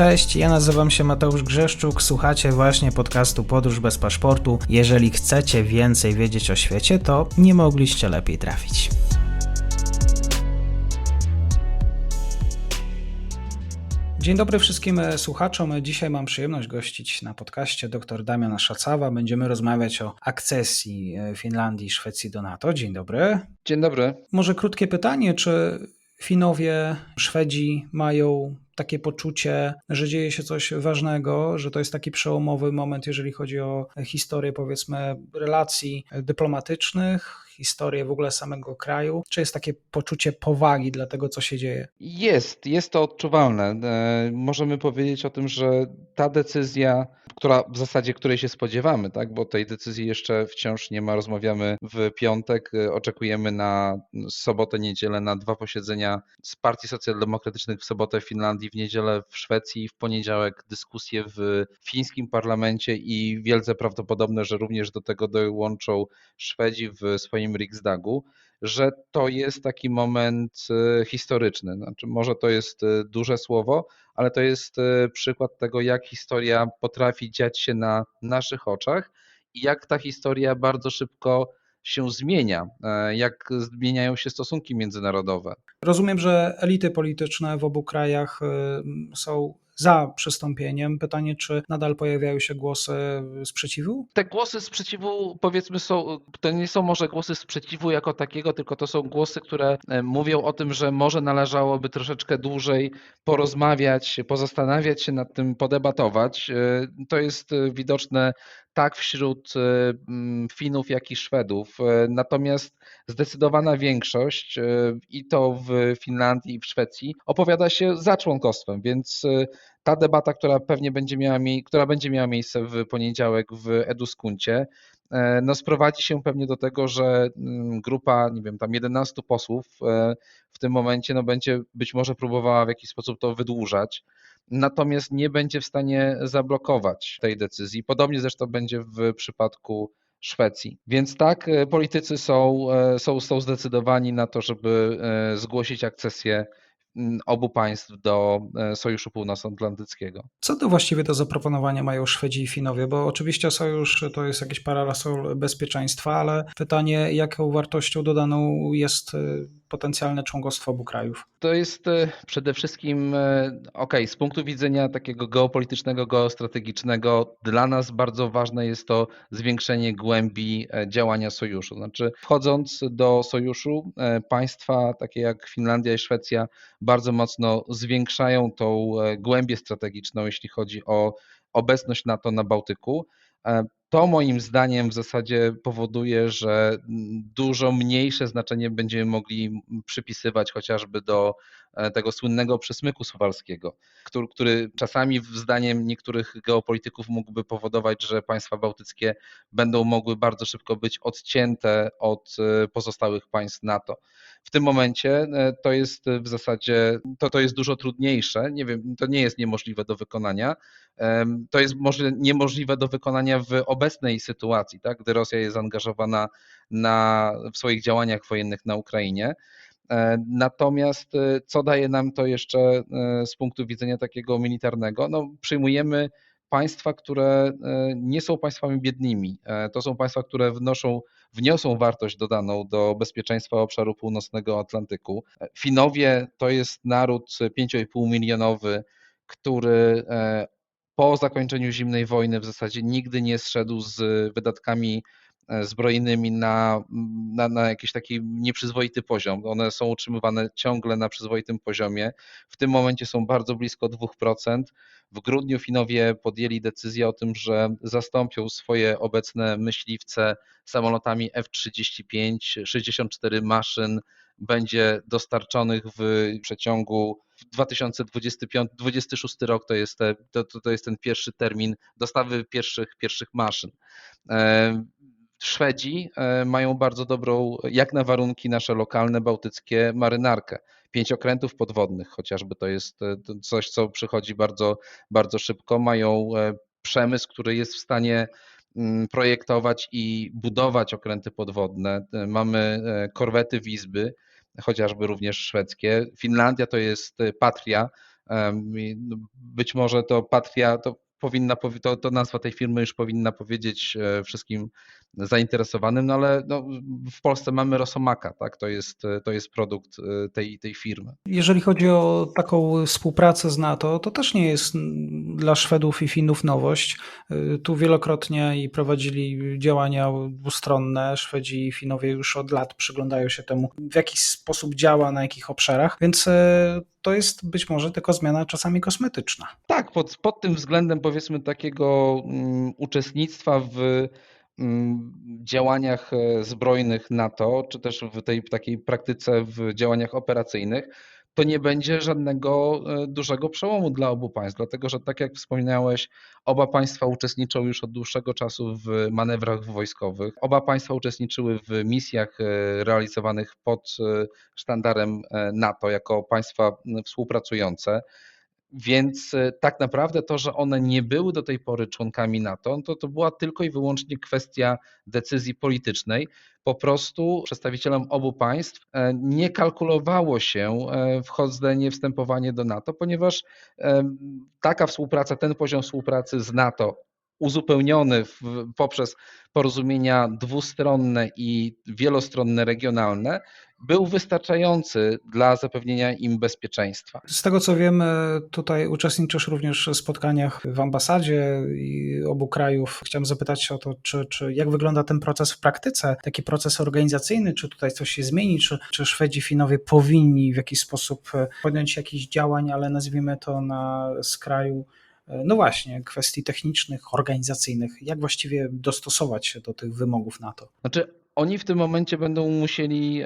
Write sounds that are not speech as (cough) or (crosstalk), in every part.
Cześć, ja nazywam się Mateusz Grzeszczuk, słuchacie właśnie podcastu Podróż bez paszportu. Jeżeli chcecie więcej wiedzieć o świecie, to nie mogliście lepiej trafić. Dzień dobry wszystkim e, słuchaczom. Dzisiaj mam przyjemność gościć na podcaście dr Damiana Szacawa. Będziemy rozmawiać o akcesji e, Finlandii i Szwecji do NATO. Dzień dobry. Dzień dobry. Może krótkie pytanie, czy Finowie, Szwedzi mają takie poczucie, że dzieje się coś ważnego, że to jest taki przełomowy moment, jeżeli chodzi o historię, powiedzmy, relacji dyplomatycznych, historię w ogóle samego kraju? Czy jest takie poczucie powagi dla tego, co się dzieje? Jest, jest to odczuwalne. E, możemy powiedzieć o tym, że ta decyzja, która w zasadzie której się spodziewamy, tak, bo tej decyzji jeszcze wciąż nie ma, rozmawiamy w piątek, e, oczekujemy na sobotę, niedzielę na dwa posiedzenia z Partii Socjaldemokratycznych w sobotę w Finlandii, w niedzielę w Szwecji, w poniedziałek dyskusje w fińskim parlamencie i wielce prawdopodobne, że również do tego dołączą Szwedzi w swoim Riksdagu że to jest taki moment e, historyczny. Znaczy, może to jest e, duże słowo, ale to jest e, przykład tego, jak historia potrafi dziać się na naszych oczach i jak ta historia bardzo szybko się zmienia, jak zmieniają się stosunki międzynarodowe. Rozumiem, że elity polityczne w obu krajach są za przystąpieniem. Pytanie, czy nadal pojawiają się głosy sprzeciwu? Te głosy sprzeciwu, powiedzmy, są, to nie są może głosy sprzeciwu jako takiego, tylko to są głosy, które e, mówią o tym, że może należałoby troszeczkę dłużej porozmawiać, pozastanawiać się nad tym, podebatować. E, to jest e, widoczne tak wśród Finów, jak i Szwedów. Natomiast zdecydowana większość, i to w Finlandii, i w Szwecji, opowiada się za członkostwem, więc ta debata, która pewnie będzie miała, która będzie miała miejsce w poniedziałek w Eduskuncie, e, no sprowadzi się pewnie do tego, że mm, grupa, nie wiem, tam 11 posłów e, w tym momencie no będzie być może próbowała w jakiś sposób to wydłużać, natomiast nie będzie w stanie zablokować tej decyzji. Podobnie zresztą będzie w przypadku Szwecji. Więc tak, e, politycy są, są, są zdecydowani na to, żeby zgłosić akcesję obu państw do e, Sojuszu Północnoatlantyckiego. Co to właściwie do zaproponowania mają Szwedzi i Finowie? Bo oczywiście sojusz to jest jakiś parasol bezpieczeństwa, ale pytanie, jaką wartością dodaną jest e, potencjalne członkostwo obu krajów? To jest e, przede wszystkim, e, ok, z punktu widzenia takiego geopolitycznego, geostrategicznego, dla nas bardzo ważne jest to zwiększenie głębi działania sojuszu. Znaczy, wchodząc do sojuszu, państwa takie jak Finlandia i Szwecja bardzo mocno zwiększają tą głębię strategiczną, jeśli chodzi o obecność NATO na Bałtyku. To moim zdaniem w zasadzie powoduje, że dużo mniejsze znaczenie będziemy mogli przypisywać chociażby do e, tego słynnego przesmyku suwalskiego, który, który czasami zdaniem niektórych geopolityków mógłby powodować, że państwa bałtyckie będą mogły bardzo szybko być odcięte od e, pozostałych państw NATO. W tym momencie e, to jest w zasadzie, to, to jest dużo trudniejsze, nie wiem, to nie jest niemożliwe do wykonania, to jest niemożliwe do wykonania w obecnej sytuacji, tak, gdy Rosja jest zaangażowana na, w swoich działaniach wojennych na Ukrainie. E, natomiast e, co daje nam to jeszcze e, z punktu widzenia takiego militarnego? No, przyjmujemy państwa, które nie są państwami biednymi. To są państwa, które wnoszą, wniosą wartość dodaną do bezpieczeństwa obszaru północnego Atlantyku. Finowie to jest naród 5,5 milionowy, który po zakończeniu zimnej wojny w zasadzie nigdy nie zszedł z wydatkami zbrojnymi na, na, na jakiś taki nieprzyzwoity poziom. One są utrzymywane ciągle na przyzwoitym poziomie. W tym momencie są bardzo blisko 2%. W grudniu Finowie podjęli decyzję o tym, że zastąpią swoje obecne myśliwce samolotami F-35, 64 maszyn będzie dostarczonych w przeciągu 2025-2026 rok to jest, te, to, to jest ten pierwszy termin dostawy pierwszych, pierwszych maszyn. E, Szwedzi e, mają bardzo dobrą, jak na warunki nasze lokalne, bałtyckie, marynarkę. Pięć okrętów podwodnych, chociażby to jest e, coś, co przychodzi bardzo, bardzo szybko. Mają przemysł, który jest w stanie mm, projektować i budować okręty podwodne. Mamy korwety Wizby, chociażby również szwedzkie. Finlandia to jest Patria, no, Być może to Patria, to powinna, powi- to, to nazwa tej firmy już powinna powiedzieć e, wszystkim zainteresowanym, no ale no, w Polsce mamy Rosomaka, tak? To jest, e, to jest produkt e, tej, tej firmy. Jeżeli chodzi o taką współpracę z NATO, to też nie jest dla Szwedów i Finów nowość. Y, Tu wielokrotnie i prowadzili działania dwustronne. Szwedzi i Finowie już od lat przyglądają się temu, w jaki sposób działa, na jakich obszarach, więc to jest być może tylko zmiana czasami kosmetyczna. Tak, pod, pod tym względem powiedzmy takiego mm, uczestnictwa w mm, działaniach e, zbrojnych NATO, czy też w tej takiej praktyce w działaniach operacyjnych, to nie będzie żadnego e, dużego przełomu dla obu państw, dlatego że tak jak wspomniałeś, oba państwa uczestniczą już od dłuższego czasu w manewrach wojskowych. Oba państwa uczestniczyły w misjach e, realizowanych pod e, sztandarem NATO jako państwa współpracujące. Więc e, tak naprawdę to, że one nie były do tej pory członkami NATO, to, to była tylko i wyłącznie kwestia decyzji politycznej. Po prostu przedstawicielom obu państw e, nie kalkulowało się e, wchodzenie, wstępowanie do NATO, ponieważ taka współpraca, ten poziom współpracy z NATO uzupełniony w, poprzez porozumienia dwustronne i wielostronne regionalne, był wystarczający dla zapewnienia im bezpieczeństwa. Z tego co wiem, tutaj uczestniczysz również w spotkaniach w ambasadzie obu krajów. Chciałem zapytać się o to, czy, czy jak wygląda ten proces w praktyce, taki proces organizacyjny, czy tutaj coś się zmieni, czy, czy Szwedzi, Finowie powinni w jakiś sposób podjąć jakichś działań, ale nazwijmy to na skraju, no właśnie, kwestii technicznych, organizacyjnych. Jak właściwie dostosować się do tych wymogów NATO? Znaczy, oni w tym momencie będą musieli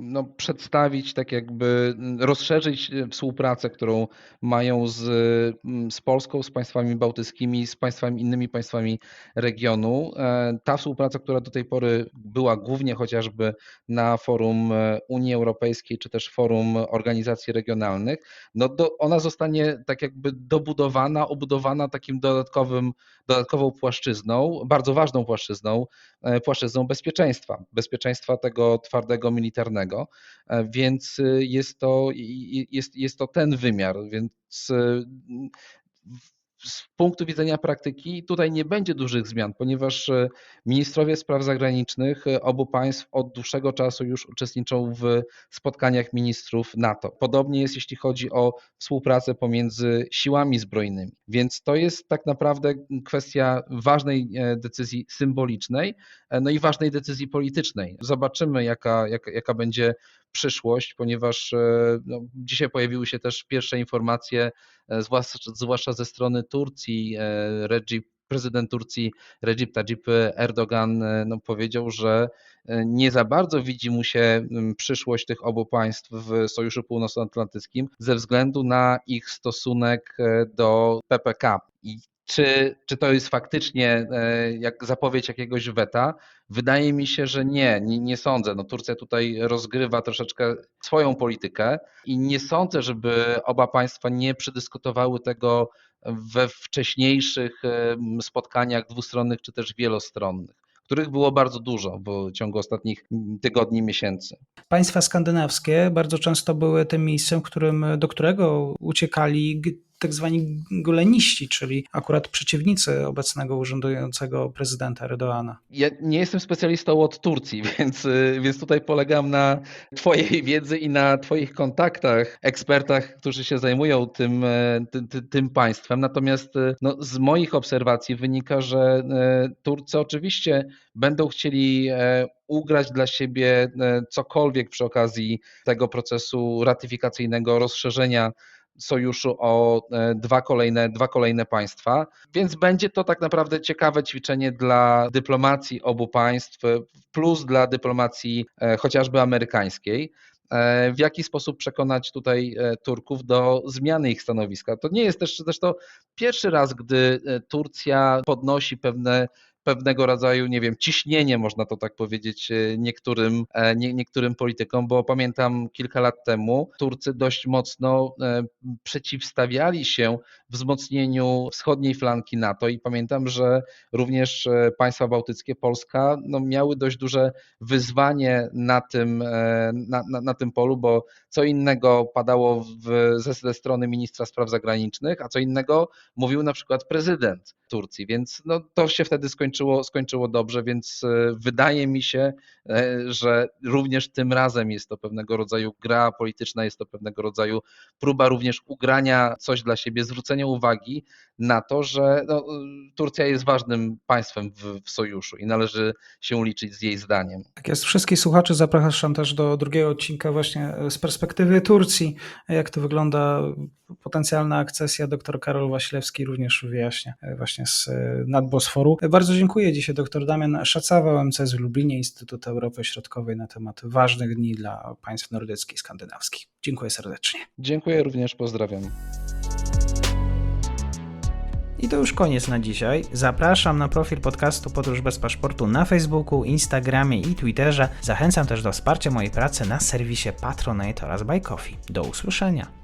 no, przedstawić, tak jakby rozszerzyć e, współpracę, którą mają z, z Polską, z państwami bałtyckimi, z państwami, innymi państwami regionu. E, Ta współpraca, która do tej pory była głównie chociażby na forum e, Unii Europejskiej, czy też forum organizacji regionalnych, no do, ona zostanie tak jakby dobudowana, obudowana takim dodatkowym, dodatkową płaszczyzną, bardzo ważną płaszczyzną, płaszczyzną bezpieczeństwa, bezpieczeństwa tego twardego militarnego, e, więc y, jest to, jest, jest to ten wymiar, więc z punktu widzenia praktyki tutaj nie będzie dużych zmian, ponieważ e, ministrowie spraw zagranicznych e, obu państw od dłuższego czasu już uczestniczą w spotkaniach ministrów NATO. Podobnie jest, jeśli chodzi o współpracę pomiędzy siłami zbrojnymi. Więc to jest tak naprawdę kwestia ważnej e, decyzji symbolicznej, no i ważnej decyzji politycznej. Zobaczymy, jaka, jaka, jaka będzie przyszłość, ponieważ no, dzisiaj pojawiły się też pierwsze informacje, zwłaszcza, zwłaszcza ze strony Turcji. E, Recep, prezydent Turcji Recep Tayyip Erdogan e, no, powiedział, że e, nie za bardzo widzi mu się przyszłość tych obu państw w Sojuszu Północnoatlantyckim ze względu na ich stosunek do PPK. I czy, czy to jest faktycznie jak zapowiedź jakiegoś weta? Wydaje mi się, że nie, nie, nie sądzę. No, Turcja tutaj rozgrywa troszeczkę swoją politykę i nie sądzę, żeby oba państwa nie przedyskutowały tego we wcześniejszych spotkaniach dwustronnych czy też wielostronnych, których było bardzo dużo w ciągu ostatnich tygodni, miesięcy. Państwa skandynawskie bardzo często były tym miejscem, którym, do którego uciekali tak zwani goleniści, czyli akurat przeciwnicy obecnego urzędującego prezydenta Erdoana. Ja nie jestem specjalistą od Turcji, (laughs) więc, y, więc tutaj polegam na Twojej wiedzy i na Twoich kontaktach, ekspertach, którzy się zajmują tym, e, ty, ty, tym państwem. Natomiast y, no, z moich obserwacji wynika, że Turcy oczywiście będą chcieli e, ugrać dla siebie e, cokolwiek przy okazji tego procesu ratyfikacyjnego, rozszerzenia sojuszu o e, dwa kolejne, dwa kolejne państwa. Więc będzie to tak naprawdę ciekawe ćwiczenie dla dyplomacji obu państw, plus dla dyplomacji e, chociażby amerykańskiej. E, W jaki sposób przekonać tutaj Turków do zmiany ich stanowiska? To nie jest też zresztą pierwszy raz, gdy Turcja podnosi pewne pewnego rodzaju, nie wiem, ciśnienie, można to tak powiedzieć, e, niektórym, e, nie, niektórym politykom, bo pamiętam kilka lat temu Turcy dość mocno e, przeciwstawiali się wzmocnieniu wschodniej flanki NATO i pamiętam, że również państwa bałtyckie, Polska, no, miały dość duże wyzwanie na tym, na, na, na tym polu, bo co innego padało w, ze, ze strony ministra spraw zagranicznych, a co innego mówił na przykład prezydent Turcji, więc no, to się wtedy skończyło, skończyło dobrze, więc e, wydaje mi się, e, że również tym razem jest to pewnego rodzaju gra polityczna, jest to pewnego rodzaju próba również ugrania coś dla siebie, zwrócenia uwagi na to, że no, Turcja jest ważnym państwem w, w sojuszu i należy się liczyć z jej zdaniem. Tak jest. Wszystkich słuchaczy zapraszam też do drugiego odcinka właśnie z perspektywy Turcji. Jak to wygląda potencjalna akcesja. Dr Karol Wasilewski również wyjaśnia właśnie z nadbosforu. Bardzo dziękuję dzisiaj dr Damian Szacawa, OMCS w Lublinie, Instytut Europy Środkowej na temat ważnych dni dla państw nordyckich i skandynawskich. Dziękuję serdecznie. Dziękuję również, pozdrawiam. I to już koniec na dzisiaj. Zapraszam na profil podcastu Podróż bez paszportu na Facebooku, Instagramie i Twitterze. Zachęcam też do wsparcia mojej pracy na serwisie Patronite oraz Buy Coffee. Do usłyszenia.